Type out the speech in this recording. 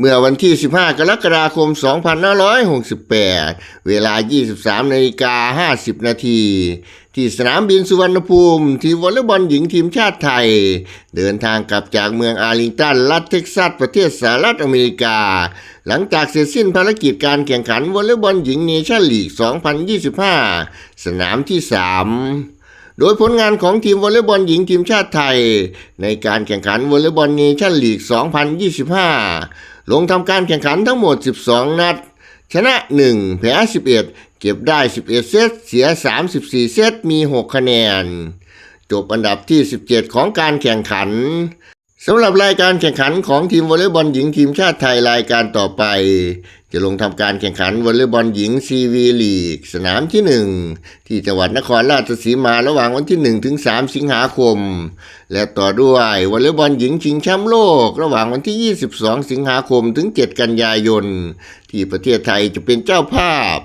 เมื่อวันที่ 15 กรกฎาคม 2568 เวลา 23นาฬิกา50 นาที ที่สนามบินสุวรรณภูมิ ทีมวอลเลย์บอลหญิงทีมชาติไทย เดินทางกลับจากเมืองอาริงตัน รัฐเท็กซัส ประเทศสหรัฐอเมริกา หลังจากเสร็จสิ้นภารกิจการแข่งขันวอลเลย์บอลหญิงเนชั่นลีก 2025 สนามที่ 3โดยผลงานของทีมวอลเลย์บอลหญิงทีมชาติไทย ในการแข่งขันวอลเลย์บอลเนชั่นลีก 2025 ลงทำการแข่งขันทั้งหมด 12 นัด ชนะ 1 แพ้ 11 เก็บได้ 11 เซต เสีย 34 เซต มี 6 คะแนน จบอันดับที่ 17 ของการแข่งขันสำหรับรายการแข่งขันของทีมวอลเลย์บอลหญิงทีมชาติไทยรายการต่อไป จะลงทำการแข่งขันวอลเลย์บอลหญิงซีวีลีก สนามที่ 1 ที่จังหวัดนครราชสีมาระหว่างวันที่ 1 ถึง 3 สิงหาคม และต่อด้วยวอลเลย์บอลหญิงชิงแชมป์โลก ระหว่างวันที่ 22 สิงหาคมถึง 7 กันยายน ที่ประเทศไทยจะเป็นเจ้าภาพ